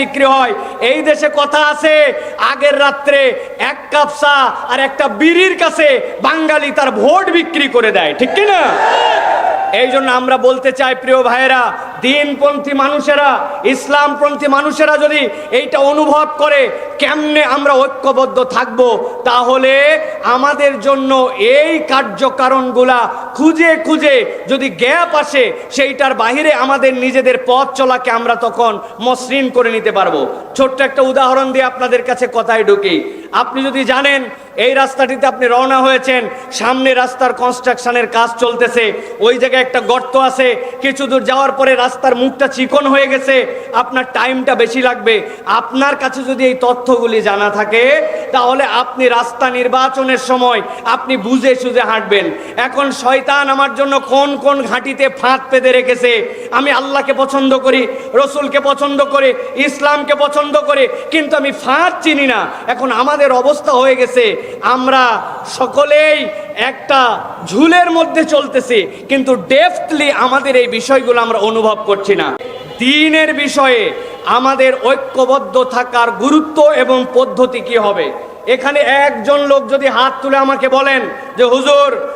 বিক্রি হয়। এই দেশে কথা আছে, আগের রাত্রে এক কাপ চা আর একটা বিড়ির কাছে বাঙালি তার ভোট বিক্রি করে দেয়, ঠিক কিনা? এই জন্য আমরা বলতে চাই, প্রিয় ভাইয়েরা দিনপন্থী মানুষেরা, ইসলামপন্থী মানুষেরা যদি এইটা অনুভব করে, কেমনে আমরা ঐক্যবদ্ধ থাকব? তাহলে আমাদের জন্য এই কার্যকারণগুলা খুঁজে খুঁজে যদি গ্যাপ আসে, সেইটার বাহিরে আমাদের নিজেদের পথ চলাকে আমরা তখন মসৃণ করে নিতে পারব। ছোট্ট একটা উদাহরণ দিয়ে আপনাদের কাছে কথায় ঢুকি। আপনি যদি জানেন এই রাস্তাটিতে আপনি রওনা হয়েছেন, সামনে রাস্তার কনস্ট্রাকশনের কাজ চলতেছে, ওই জায়গায় একটা গর্ত আছে, কিছু দূর যাওয়ার পরে রাস্তার মুখটা চিকন হয়ে গেছে, আপনার টাইমটা বেশি লাগবে। আপনার কাছে যদি এই তথ্যগুলি জানা থাকে তাহলে আপনি রাস্তা নির্বাচনের সময় আপনি বুঝে সুঝে হাঁটবেন। এখন শয়তান আমার জন্য কোন কোন ঘাঁটিতে ফাঁদ পেতে রেখেছে? আমি আল্লাহকে পছন্দ করি, রসুলকে পছন্দ করে, ইসলামকে পছন্দ করে, কিন্তু আমি ফাঁদ চিনি না। এখন আমাদের অবস্থা হয়ে গেছে, আমরা সকলেই একটা ঝুলের মধ্যে চলতেছি, কিন্তু ডেফটলি আমাদের এই বিষয়গুলো আমরা অনুভব করছি না। দিনের বিষয়ে আমাদের ঐক্যবদ্ধ থাকার গুরুত্ব এবং পদ্ধতি কি হবে? এখানে একজন লোক যদি হাত তুলে আমাকে বলেন যে, হুজুর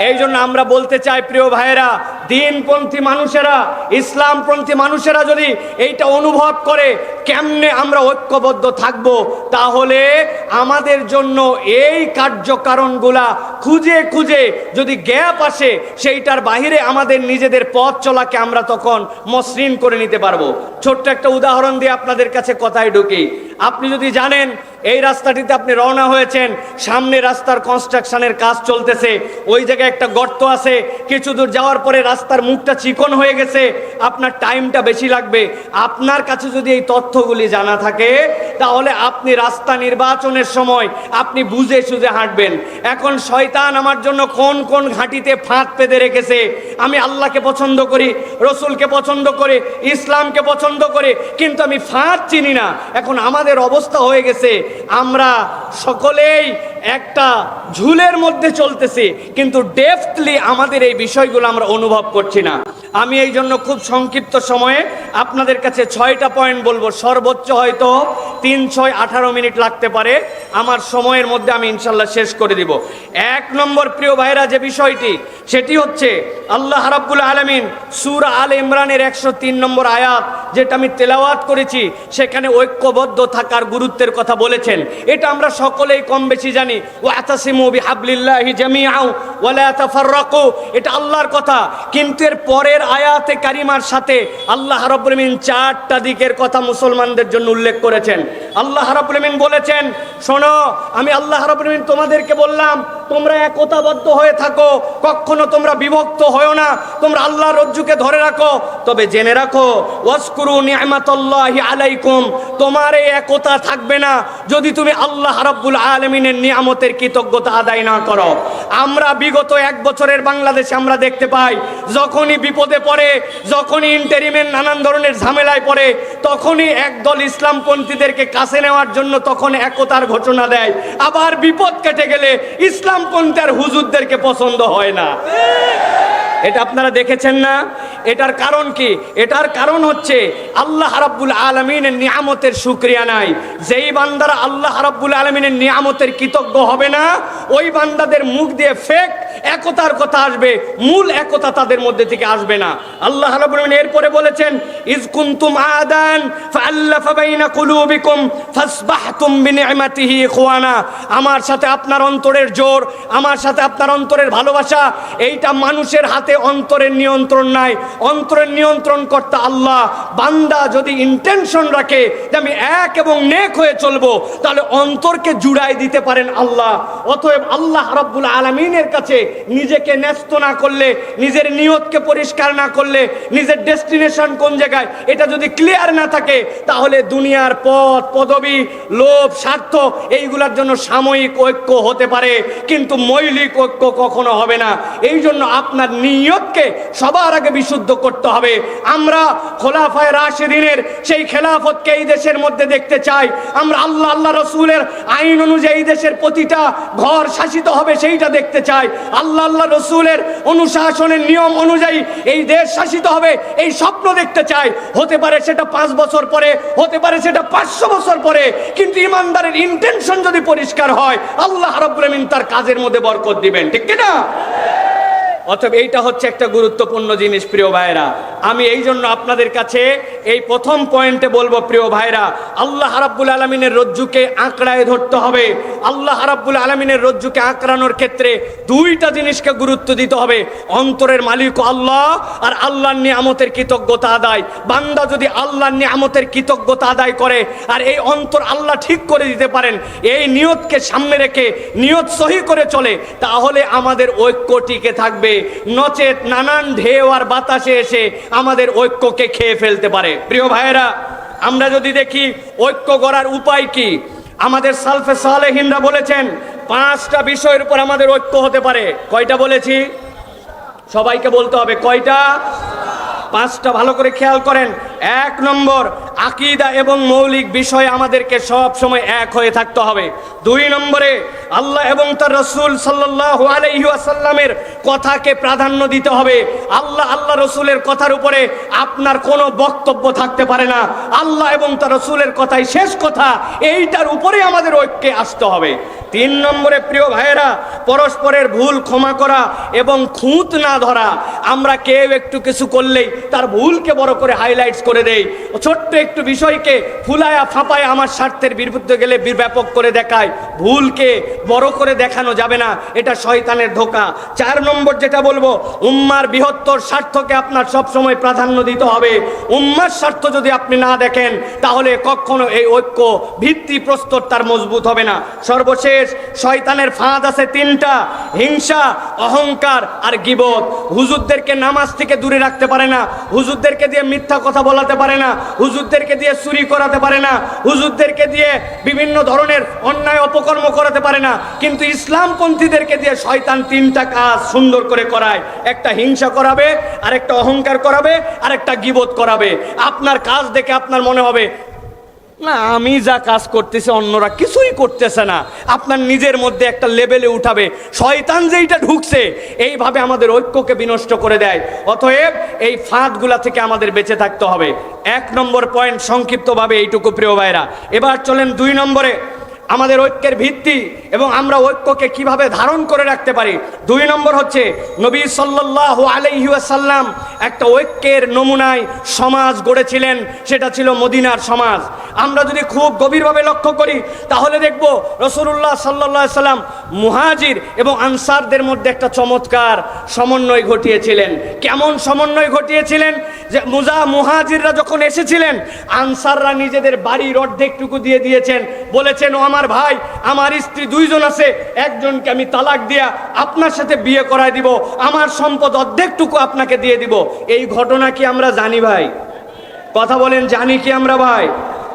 এই জন্য আমরা বলতে চাই প্রিয় ভাইয়েরা দিনপন্থী মানুষেরা, ইসলামপন্থী মানুষেরা যদি এইটা অনুভব করে, কেমনে আমরা ঐক্যবদ্ধ থাকব? তাহলে আমাদের জন্য এই কার্যকারণগুলা খুঁজে খুঁজে যদি গ্যাপ আসে, সেইটার বাহিরে আমাদের নিজেদের পথ চলাকে আমরা তখন মসৃণ করে নিতে পারব। ছোট্ট একটা উদাহরণ দিয়ে আপনাদের কাছে কথায় ঢুকি। আপনি যদি জানেন, এই রাস্তাটিতে আপনি রওনা হয়েছেন, সামনে রাস্তার কনস্ট্রাকশনের কাজ চলতেছে, ওই জায়গায় একটা গর্ত আছে, কিছু দূর যাওয়ার পরে রাস্তার মুখটা চিকন হয়ে গেছে, আপনার টাইমটা বেশি লাগবে। আপনার কাছে যদি এই তথ্যগুলি জানা থাকে, তাহলে আপনি রাস্তা নির্বাচনের সময় আপনি বুঝে সুঝে হাঁটবেন। এখন শয়তান আমার জন্য কোন কোন ঘাঁটিতে ফাঁদ পেতে রেখেছে, আমি আল্লাহকে পছন্দ করি, রসুলকে পছন্দ করে, ইসলামকে পছন্দ করে, কিন্তু আমি ফাঁদ চিনি না। এখন আমাদের অবস্থা হয়ে গেছে, আমরা সকলেই একটা ঝুলের মধ্যে চলতেছি, কিন্তু ডেফটলি আমাদের এই বিষয়গুলো আমরা অনুভব করছি না। আমি এই জন্য খুব সংক্ষিপ্ত সময়ে আপনাদের কাছে ছয়টা পয়েন্ট বলব। সর্বোচ্চ হয়তো তিন, ছয়, আঠারো মিনিট লাগতে পারে। আমার সময়ের মধ্যে আমি ইনশাল্লাহ শেষ করে দিব। এক নম্বর প্রিয় ভাইরা যে বিষয়টি, সেটি হচ্ছে আল্লাহ রাব্বুল আলমিন সুর আল ইমরানের একশো তিন নম্বর আয়াত যেটা আমি তেলাওয়াত করেছি, সেখানে ঐক্যবদ্ধ থাকার গুরুত্বের কথা বলেছেন। এটা আমরা সকলেই কম বেশি জানি। ও আতাসিমু বিহাবলিল্লাহি জামিআউ ওয়ালা তাফাররাকু। এটা আল্লাহর কথা। কিন্তু এর পরের আয়াতে কারিমার সাথে আল্লাহ রাব্বুল আমিন চারটা দিকের কথা মুসলমানদের জন্য উল্লেখ করেছেন। আল্লাহ রাব্বুল আমিন বলেছেন, শোনো, আমি আল্লাহ রাব্বুল আমিন তোমাদেরকে বললাম তোমরা একতাবদ্ধ হয়ে থাকো, কখনো তোমরা বিভক্ত হও না, তোমরা আল্লাহ রজ্জুকে ধরে রাখো। তবে জেনে রাখো ওয়াসকুরু নিয়ামাতাল্লাহি আলাইকুম, তোমার এই একতা থাকবে না যদি তুমি আল্লাহ রাব্বুল আলামিনের নিয়ামতের কৃতজ্ঞতা আদায় না করো। আমরা বিগত এক বছরের বাংলাদেশে আমরা দেখতে পাই, যখনই বিপদে পড়ে, যখনই ইন্টারিমের নানান ধরনের ঝামেলায় পড়ে, তখনই একদল ইসলামপন্থীদেরকে কাছে নেওয়ার জন্য তখন একতার ঘটনা দেয়। আবার বিপদ কেটে গেলে ইসলামপন্থী আর হুজুরদেরকে পছন্দ হয় না। এটা আপনারা দেখেছেন না? এটার কারণ কি? এটার কারণ হচ্ছে আল্লাহ রাব্বুল আলমিনের নিয়ামতের সুক্রিয়া নাই। যেই বান্দারা আল্লাহ রাব্বুল আলমিনের নিয়ামতের কৃতজ্ঞ হবে না, ওই বান্দাদের মুখ দিয়ে ফেক একতার কথা আসবে, মূল একতা তাদের মধ্যে থেকে আসবে না। আল্লাহ রাব্বুল এরপরে বলেছেন, ইজ কুনতুম আদান ফাআল্লাফা বাইনা কুলুবিকুম ফাসবাহতুম বিনি'মাতিহি ইখওয়ানা। আমার সাথে আপনার অন্তরের জোর, আমার সাথে আপনার অন্তরের ভালোবাসা, এইটা মানুষের হাতে অন্তরের নিয়ন্ত্রণ নাই। অন্তরের নিয়ন্ত্রণ করতে আল্লাহ। বান্দা যদি ইন্টেনশন রাখে যে আমি এক এবং নেক হয়ে চলবো, তাহলে অন্তরকে জুড়াই দিতে পারেন আল্লাহ। অতএব আল্লাহ রাব্বুল আলামিনের কাছে নিজেকে ন্যস্ত না করলে, নিজের নিয়তকে পরিষ্কার না করলে, নিজের ডেস্টিনেশন কোন জায়গায়, এটা যদি ক্লিয়ার না থাকে, তাহলে দুনিয়ার পথ, পদবি, লোভ, স্বার্থ, এইগুলার জন্য সাময়িক ঐক্য হতে পারে, কিন্তু মৌলিক ঐক্য কখনো হবে না। এই জন্য আপনার নিয়তকে সবার আগে বিশুদ্ধ করতে হবে। আমরা খোলাফায় রাশেদিনের সেই খেলাফতকে এই দেশের মধ্যে দেখতে চাই। আমরা আল্লাহ আল্লাহ রসুলের আইন অনুযায়ী দেশের প্রতিটা ঘর শাসিত হবে, সেইটা দেখতে চাই। আল্লাহ আল্লাহ রসুলের অনুশাসনের নিয়ম অনুযায়ী এই দেশ শাসিত হবে, এই স্বপ্ন দেখতে চাই হতে পারে সেটা পাঁচ বছর পরে, হতে পারে সেটা পাঁচশো বছর পরে, কিন্তু ইমানদারের ইন্টেনশন যদি পরিষ্কার হয়, আল্লাহ রাব্বুল তার কাজের মধ্যে বরকত দিবেন। ঠিক না অথবা এইটা হচ্ছে একটা গুরুত্বপূর্ণ জিনিস, প্রিয় ভাইরা আমি এই জন্য আপনাদের কাছে এই প্রথম পয়েন্টে বলব, প্রিয় ভাইরা, আল্লাহ রাব্বুল আলমিনের রজ্জুকে আঁকড়ায় ধরতে হবে। আল্লাহ রাব্বুল আলমিনের রজ্জুকে আঁকড়ানোর ক্ষেত্রে দুইটা জিনিসকে গুরুত্ব দিতে হবে। অন্তরের মালিক আল্লাহ আর আল্লাহর নিয়ামতের কৃতজ্ঞতা আদায়। বান্দা যদি আল্লাহর নিয়ামতের কৃতজ্ঞতা আদায় করে আর এই অন্তর আল্লাহ ঠিক করে দিতে পারেন, এই নিয়তকে সামনে রেখে নিয়ত সহি করে চলে, তাহলে আমাদের ঐক্য টিকে থাকবে। নচেত নানান ঢেউ আর বাতাসে এসে আমাদের ঐক্যকে খেয়ে ফেলতে পারে। প্রিয় ভাইয়েরা, আমরা যদি দেখি ঐক্য করার উপায় কি, আমাদের সালফে সালেহিনরা বলেছেন, পাঁচটা বিষয়ের উপর আমাদের ঐক্য হতে পারে। কয়টা বলেছি? সবাইকে বলতে হবে, কয়টা? পাঁচটা, ভালো করে খেয়াল করেন। এক নম্বর, আকিদা এবং মৌলিক বিষয় আমাদেরকে সব সময় এক হয়ে থাকতে হবে। দুই নম্বরে আল্লাহ এবং তার রসুল সাল্লাহ আলাইসাল্লামের কথাকে প্রাধান্য দিতে হবে। আল্লাহ আল্লাহ রসুলের কথার উপরে আপনার কোনো বক্তব্য থাকতে পারে না। আল্লাহ এবং তার রসুলের কথাই শেষ কথা। এইটার উপরে আমাদের ঐক্যে আসতে হবে। তিন নম্বরে প্রিয় ভাইয়েরা, পরস্পরের ভুল ক্ষমা করা এবং খুঁত না ধরা। আমরা কেউ একটু কিছু করলেই তার ভুলকে বড় করে হাইলাইটস করে দেই। ছোট্ট একটু বিষয়কে ফুলায়া ফাঁপায় আমার স্বার্থের বিরুদ্ধে গেলে ব্যাপক করে দেখায়। ভুলকে বড় করে দেখানো যাবে না, এটা শয়তানের ধোকা। চার নম্বর যেটা বলব, উম্মার বৃহত্তর স্বার্থকে আপনার সবসময় প্রাধান্য দিতে হবে। উম্মার স্বার্থ যদি আপনি না দেখেন, তাহলে কখনো এই ঐক্য ভিত্তি প্রস্তর তার মজবুত হবে না। সর্বশেষ, শয়তানের ফাঁদ আছে তিনটা, হিংসা, অহংকার আর গিবত। হুজুরদেরকে নামাজ থেকে দূরে রাখতে পারে না, হুজুরদেরকে দিয়ে মিথ্যা কথা বলাতে পারে না, হুজুরদেরকে দিয়ে চুরি করাতে পারে না, হুজুরদেরকে দিয়ে বিভিন্ন ধরনের অন্যায় অপকর্ম করাতে পারে না। কিন্তু ইসলামপন্থীদেরকে দিয়ে শয়তান তিনটা কাজ সুন্দর করে করায়। একটা হিংসা করাবে আর একটা অহংকার করাবে আর একটা গিবত করাবে। আপনার কাজ দেখে আপনার মনে হবে, না, আমি যা কাজ করতেছি, অন্যরা কিছুই করতেছে না। আপনার নিজের মধ্যে একটা লেভেলে উঠাবে, শয়তান যেইটা ঢুকছে, এইভাবে আমাদের ঐক্যকে বিনষ্ট করে দেয়। অতএব এই ফাঁদগুলা থেকে আমাদের বেঁচে থাকতে হবে। এক নম্বর পয়েন্ট সংক্ষিপ্তভাবে এইটুকু প্রিয় ভাইরা এবার চলেন দুই নম্বরে। আমাদের ঐক্যের ভিত্তি এবং আমরা ঐক্যকে কীভাবে ধারণ করে রাখতে পারি? দুই নম্বর হচ্ছে নবী সাল্লাহ আলাইহি ওয়াসাল্লাম একটা ঐক্যের নমুনায় সমাজ গড়েছিলেন, সেটা ছিল মদিনার সমাজ। আমরা যদি খুব গভীরভাবে লক্ষ্য করি, তাহলে দেখব রসুল্লাহ সাল্লাহ সাল্লাম মুহাজির এবং আনসারদের মধ্যে একটা চমৎকার সমন্বয় ঘটিয়েছিলেন। কেমন সমন্বয় ঘটিয়েছিলেন? যে মুজা মুহাজিররা যখন এসেছিলেন, আনসাররা নিজেদের বাড়ির অর্ধেকটুকু দিয়ে দিয়েছেন। বলেছেন, ও আমার ভাই, আমার স্ত্রী দুইজন আছে, একজনকে আমি তালাক দিয়া আপনার সাথে বিয়ে করায় দিব, আমার সম্পদ অর্ধেকটুকু আপনাকে দিয়ে দিব। এই ঘটনা কি আমরা জানি ভাই? কথা বলেন, জানি কি আমরা ভাই?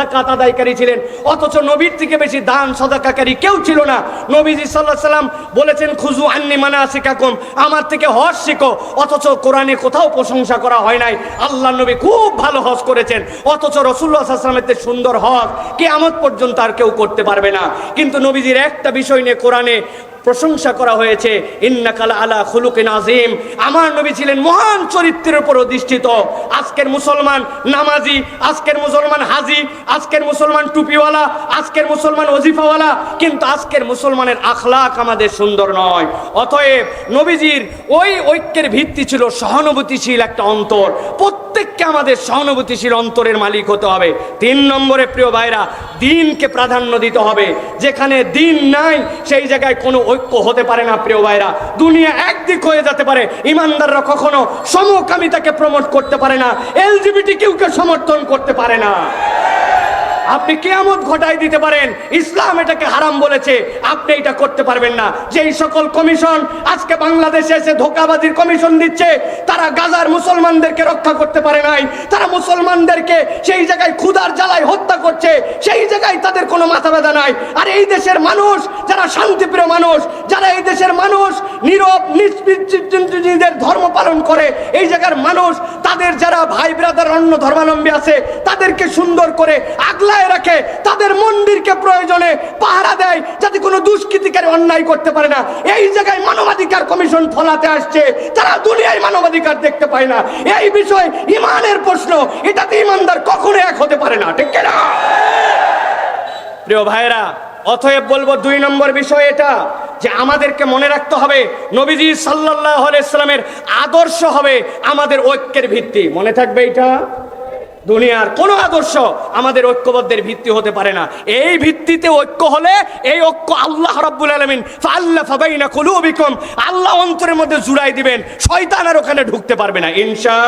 জাকাত আদায়কারী ছিলেন। অথচ নবীর থেকে বেশি দান সদাকাকারী কেউ ছিল না। নবীজি সাল্লাহ সাল্লাম বলেছেন খুজু আন্নি মানে শিকাকুম আমার থেকে হজ শিখো। অথচ কোরআনে কোথাও প্রশংসা করা হয় নাই। আল্লাহ নবী খুব ভালো হজ করেছেন। অথচ রসুল্লাহ আসলামের সুন্দর হজ কে আমত পর্যন্ত আর কেউ করতে পারবে না। কিন্তু নবীজির একটা বিষয় নিয়ে কোরআনে প্রশংসা করা হয়েছে, ইন্নাকাল আলা খুলুকিন নাজিম আমার নবী ছিলেন মহান চরিত্রের উপর অধিষ্ঠিত। আজকের মুসলমান নামাজি, আজকের মুসলমান হাজি, আজকের মুসলমান টুপিওয়ালা, আজকের মুসলমান ওজিফাওয়ালা, কিন্তু আজকের মুসলমানের আখলাক আমাদের সুন্দর নয়। অতএব নবীজির ওই ঐক্যের ভিত্তি ছিল সহানুভূতিশীল একটা অন্তর। প্রত্যেককে আমাদের সহানুভূতিশীল অন্তরের মালিক হতে হবে। তিন নম্বরে প্রিয় ভাইরা, দিনকে প্রাধান্য দিতে হবে। যেখানে দিন নাই, সেই জায়গায় কোনো ঐক্য হতে পারে না, প্রিয় ভাইরা। দুনিয়া একদিক হয়ে যেতে পারে। ইমানদাররা কখনো সমকামিতাকে প্রমোট করতে পারে না। এলজিবিটি কিউকে সমর্থন করতে পারে না। আপনি কেয়ামত ঘটাই দিতে পারেন। ইসলাম এটাকে হারাম বলেছে। আপনি এটা করতে পারবেন না। যেই সকল কমিশন আজকে বাংলাদেশে এসে ধোকাবাজির কমিশন দিচ্ছে, তারা গাজার মুসলমানদেরকে রক্ষা করতে পারে নাই। তারা মুসলমানদেরকে সেই জায়গায় ক্ষুধার জ্বালায় হত্যা করছে। সেই জায়গায় তাদের কোনো মাথা ব্যথা নাই। আর এই দেশের মানুষ, যারা শান্তিপ্রিয় মানুষ, যারা এই দেশের মানুষ নীরব নিষ্পৃদের ধর্ম পালন করে, এই জায়গার মানুষ, তাদের যারা ভাই ব্রাদার অন্য ধর্মাবলম্বী আছে, তাদেরকে সুন্দর করে আগলায় রাখে, তাদের মন্দিরকে প্রয়োজনে পাহারা দেয় যাতে কোনো দুষ্কৃতিকারী অন্যায় করতে পারে না। এই জায়গায় মানবাধিকার কমিশন ফলাতে আসছে, তারা দুনিয়ায় মানবাধিকার দেখতে পায় না। এই বিষয় ইমানের প্রশ্ন, এটাতে ইমানদার কখনো এক হতে পারে না, ঠিক না প্রিয় ভাইরা অতএব বলব দুই নম্বর বিষয় এটা, যে আমাদেরকে মনে রাখতে হবে, নবীজি সাল্লাহ ইসলামের আদর্শ হবে আমাদের ঐক্যের ভিত্তি। মনে থাকবে এটা? দুনিয়ার কোনো আদর্শ আমাদের ঐক্যবদ্ধের ভিত্তি হতে পারে না। এই ভিত্তিতে ঐক্য হলে এই ঐক্য আল্লাহ রাব্বুল আলমিন ফাল্লা ফাবাইনা বিকম আল্লাহ অন্তরের মধ্যে জুড়াই দিবেন, শয়তান আর ওখানে ঢুকতে পারবে না। ইনশা